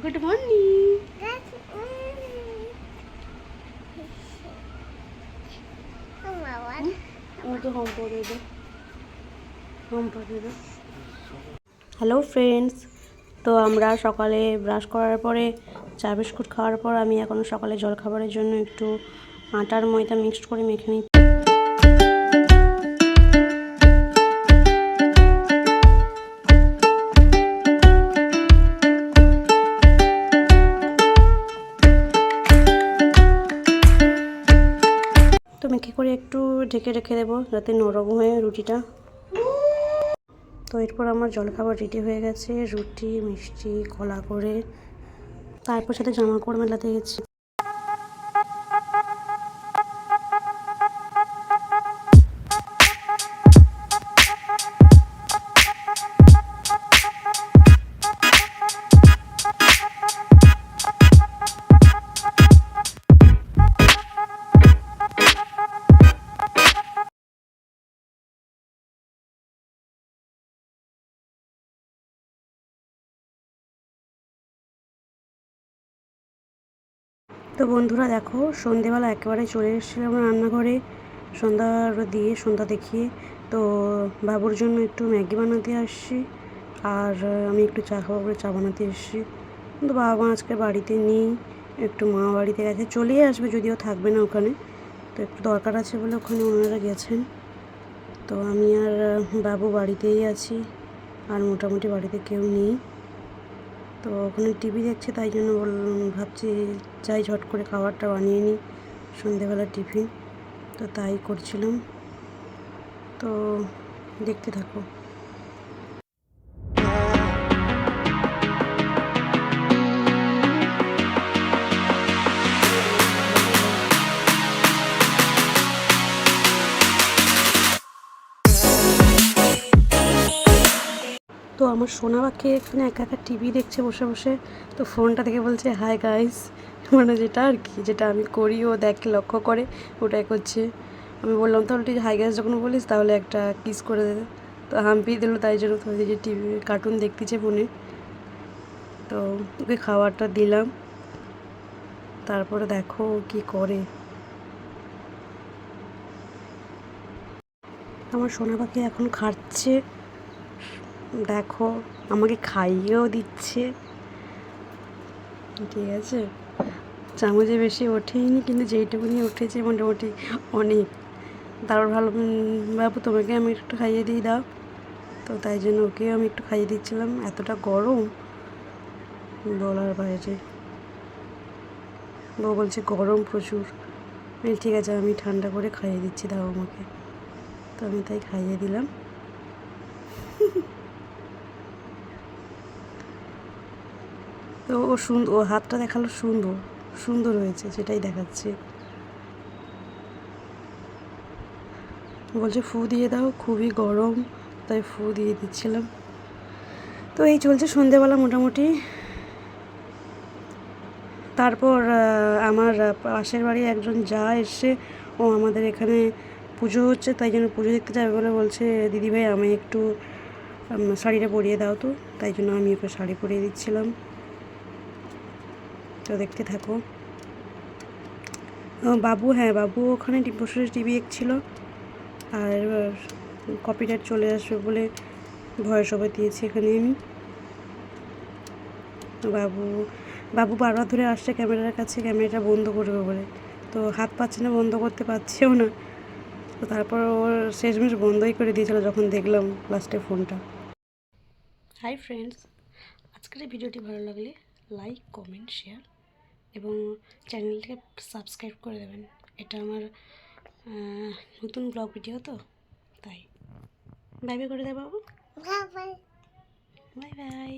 Good morning আমাকে home পড়ে দে home পড়ে দে হ্যালো ফ্রেন্ডস তো আমরা সকালে ব্রাশ করার পরে চা বিস্কুট খাওয়ার পর আমি এখন সকালে জলখাবারের জন্য একটু আটার ময়দা মিক্সড করে মেখে নিই মেখে করে একটু ঢেকে রেখে দেবো, যাতে নরম হয়ে রুটিটা। তো এরপর আমার জলখাবার রেডি হয়ে গেছে, রুটি, মিষ্টি, কলা করে। তারপর সাথে জামা কাপড় মেলাতে গেছি। তো বন্ধুরা দেখো, সন্ধেবেলা একেবারে চলে এসেছিলাম রান্নাঘরে। সন্ধ্যা দিয়ে সন্ধ্যা দেখিয়ে, তো বাবুর জন্য একটু ম্যাগি বানাতে আসছি, আর আমি একটু চা খাব করে চা বানাতে এসেছি। কিন্তু বাবা মা আজকে বাড়িতে নেই, একটু মা বাড়িতে গেছে, চলেই আসবে যদিও থাকবে না ওখানে। তো একটু দরকার আছে বলে ওখানে ওনারা গেছেন। তো আমি আর বাবু বাড়িতেই আছি, আর মোটামুটি বাড়িতে কেউ নেই। তো ওখানে টিভি দেখছে, তাই জন্য ভাবছি যাই ঝট করে খাবারটা বানিয়ে নিই, সন্ধেবেলা টিফিন। তো তাই করছিলাম। তো দেখতে থাকো। তো আমার সোনা পাখি এখানে একা একা টিভি দেখছে বসে বসে, তো ফোনটা থেকে বলছে হাই গাইস মানে যেটা আর কি, যেটা আমি করি, ও দেখে, লক্ষ্য করে, ওটাই করছে। আমি বললাম, তাহলে ঠিক হাই গাইস যখন বলিস, তাহলে একটা কিস করে দেবে তো হাম্পি দিল, তাই জন্য তো যে টিভি কার্টুন দেখতেছে ফোনে তো ওকে খাবারটা দিলাম। তারপরে দেখো কী করে। আমার সোনা পাখি এখন খাচ্ছে। দেখো, আমাকে খাইয়েও দিচ্ছে। ঠিক আছে? চামচে বেশি ওঠেইনি, কিন্তু যেইটুকুনি উঠেছে মোটামুটি অনেক। তারপর ভালো বাবু, তোমাকে আমি একটু খাইয়ে দিই দাও। তো তাই জন্য ওকেও আমি একটু খাইয়ে দিচ্ছিলাম। এতটা গরম? বলার বাইরে। বউ বলছে, গরম প্রচুর। ঠিক আছে, আমি ঠান্ডা করে খাইয়ে দিচ্ছি, দাও আমাকে। তো আমি তাই খাইয়ে দিলাম। তো ও সুন্দর ও হাতটা দেখাল সুন্দর সুন্দর হয়েছে, সেটাই দেখাচ্ছে। বলছে, ফু দিয়ে দাও, খুবই গরম। তাই ফু দিয়ে দিচ্ছিলাম। তো এই চলছে সন্ধেবেলা মোটামুটি। তারপর আমার পাশের বাড়ি একজন যা এসে ও আমাদের এখানে পুজো হচ্ছে, তাই জন্য পুজো দেখতে যাবে বলে বলছে, দিদিভাই আমি একটু শাড়িটা পরিয়ে দাও তো। তাই জন্য আমি ওকে শাড়ি পরিয়ে দিচ্ছিলাম। তো দেখতে থাকো। বাবু হ্যাঁ বাবু ওখানে বসে টিভি দেখছিল আর কপিরাইট চলে আসবে বলে ভয়েস ওভার দিয়েছি এখানে আমি। বাবু বাবু বারবার ধরে আসছে ক্যামেরার কাছে, ক্যামেরাটা বন্ধ করবে বলে। তো হাত পাচ্ছে না, বন্ধ করতে পারছেও না। তো তারপর ওর শেষমেশ বন্ধই করে দিয়েছিল যখন দেখলাম লাস্টে ফোনটা হাই ফ্রেন্ডস আজকের ভিডিওটি ভালো লাগলে লাইক কমেন্ট শেয়ার এবং চ্যানেলটিকে সাবস্ক্রাইব করে দেবেন। এটা আমার নতুন ব্লগ ভিডিও তো তাই। বাই বাই করে দেয় বাবু। Bye bye. Bye bye.